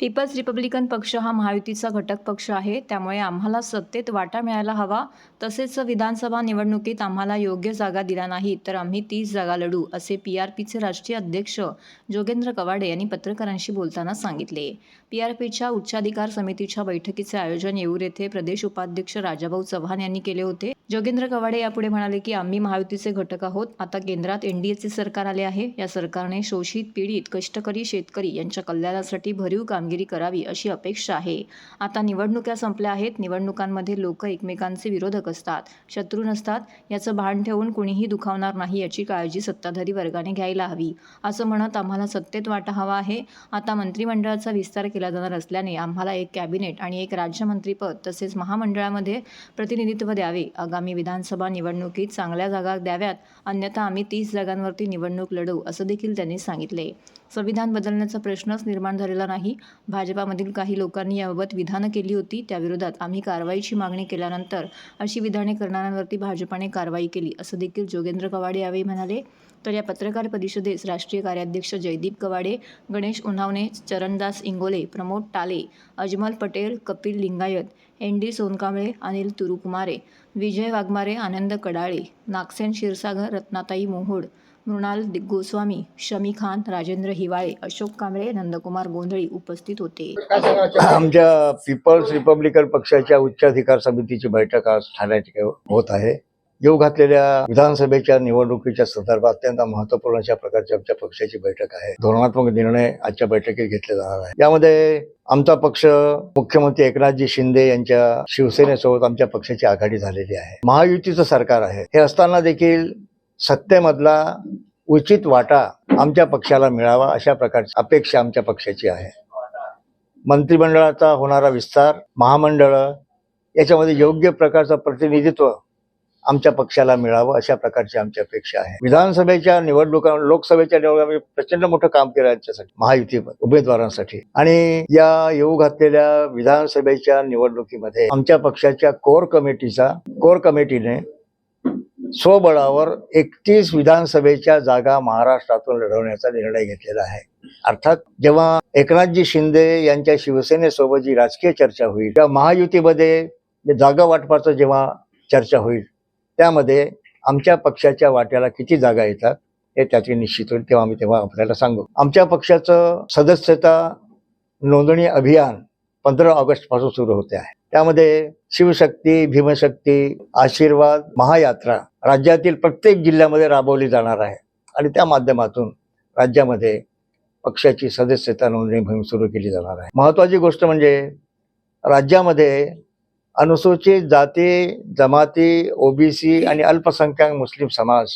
People's Republican पक्ष हा महायुतीचा घटक पक्ष आहे. त्यामुळे आम्हाला सत्तेत वाटा मिळायला हवा. तसेच विधानसभा निवडणुकीत आम्हाला योग्य जागा दिला नाही तर आम्ही तीस जागा लढू असे पी आर पीचे राष्ट्रीय अध्यक्ष जोगेंद्र कवाडे यांनी पत्रकारांशी बोलताना सांगितले. पी आर पीच्या उच्चाधिकार समितीच्या बैठकीचे आयोजन येऊर येथे प्रदेश उपाध्यक्ष राजाभाऊ चव्हाण यांनी केले होते. जोगेंद्र कवाडे यापुढे म्हणाले की आम्ही महायुतीचे घटक आहोत. आता केंद्रात एनडीएचे सरकार आले आहे. या सरकारने शोषित पीडित कष्टकरी शेतकरी यांच्या कल्याणासाठी भरीव कामगिरी करावी अशी अपेक्षा आहे. आता निवडणुका संपल्या आहेत. निवडणुकांमध्ये लोक एकमेकांचे विरोधक असतात. शत्रू नसतात. याचं भान ठेवून कुणीही दुखावणार नाही याची काळजी सत्ताधारी वर्गाने घ्यायला हवी. असं म्हणत आम्हाला सत्तेत वाटा हवा आहे. आता मंत्रिमंडळाचा विस्तार केला जाणार असल्याने आम्हाला एक कॅबिनेट आणि एक राज्यमंत्रीपद तसेच महामंडळामध्ये प्रतिनिधित्व द्यावे. आगामी विधानसभा निवडणुकीत चांगल्या जागा द्याव्यात. अन्यथा आम्ही तीस जागांवरती निवडणूक लढवू असं देखील त्यांनी सांगितले. संविधान बदलण्याचा प्रश्नच निर्माण झालेला नाही. भाजपामधील काही लोकांनी याबाबत विधानं केली होती त्याविरोधात आम्ही कारवाईची मागणी केल्यानंतर अशी विधाने करणाऱ्यांवरती भाजपाने कारवाई केली असं देखील जोगेंद्र कवाडे यावेळी म्हणाले. तर या पत्रकार परिषदेस राष्ट्रीय कार्याध्यक्ष जयदीप कवाडे गणेश उन्हावणे चरणदास इंगोले प्रमोद टाले अजमल पटेल कपिल लिंगायत एन डी सोनकांबळे अनिल तुरुकुमारे विजय वाघमारे आनंद कडाळे नागसेन क्षीरसागर रत्नाताई मोहोड मृणाल गोस्वामी शमी खान राजेंद्र हिवाळे अशोक कांबळे नंदकुमार गोंधळी उपस्थित होते. आमच्या पीपल्स रिपब्लिकन पक्षाच्या उच्चाधिकार समितीची बैठक आज ठाण्यात होत आहे. येऊ घातलेल्या विधानसभेच्या निवडणुकीच्या संदर्भात अत्यंत महत्त्वपूर्ण अशा प्रकारची आमच्या पक्षाची बैठक आहे. धोरणात्मक निर्णय आजच्या बैठकीत घेतले जाणार आहे. यामध्ये आमचा पक्ष मुख्यमंत्री एकनाथजी शिंदे यांच्या शिवसेनेसोबत आमच्या पक्षाची आघाडी झालेली आहे. महायुतीचं सरकार आहे. हे असताना देखील सत्तेमधला उचित वाटा आमच्या पक्षाला मिळावा अशा प्रकारची अपेक्षा आमच्या पक्षाची आहे. मंत्रिमंडळाचा होणारा विस्तार महामंडळ याच्यामध्ये योग्य प्रकारचं प्रतिनिधित्व आमच्या पक्षाला मिळावं अशा प्रकारची आमची अपेक्षा आहे. विधानसभेच्या निवडणुका लोकसभेच्या निवडणुका प्रचंड मोठं काम केलं यांच्यासाठी महायुती उमेदवारांसाठी. आणि या येऊ घातलेल्या विधानसभेच्या निवडणुकीमध्ये आमच्या पक्षाच्या कोर कमिटीचा कोर कमिटीने स्वबळावर एकतीस विधानसभेच्या जागा महाराष्ट्रातून लढवण्याचा निर्णय घेतलेला आहे. अर्थात जेव्हा एकनाथजी शिंदे यांच्या शिवसेनेसोबत जी राजकीय चर्चा होईल तेव्हा महायुतीमध्ये जागा वाटपाचं जेव्हा चर्चा होईल त्यामध्ये आमच्या पक्षाच्या वाट्याला किती जागा येतात हे त्याचे निश्चित होईल तेव्हा आम्ही तेव्हा आपल्याला सांगू. आमच्या पक्षाचं सदस्यता नोंदणी अभियान पंधरा ऑगस्टपासून सुरू होते आहे. त्यामध्ये शिवशक्ती भीमशक्ती आशीर्वाद महायात्रा राज्यातील प्रत्येक जिल्ह्यामध्ये राबवली जाणार आहे. आणि त्या माध्यमातून राज्यामध्ये पक्षाची सदस्यता नोंदणी मोहीम सुरू केली जाणार आहे. महत्त्वाची गोष्ट म्हणजे राज्यामध्ये अनुसूचित जाती जमाती ओबीसी आणि अल्पसंख्याक मुस्लिम समाज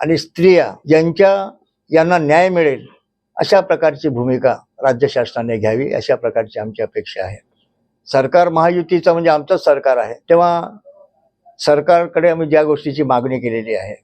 आणि स्त्रिया यांच्या यांना न्याय मिळेल अशा प्रकारची भूमिका राज्य शासनाने घ्यावी अशा प्रकारची आमची अपेक्षा आहे. सरकार महायुतीचं म्हणजे आमचंच सरकार आहे. तेव्हा सरकारकडे आम्ही ज्या गोष्टीची मागणी केलेली आहे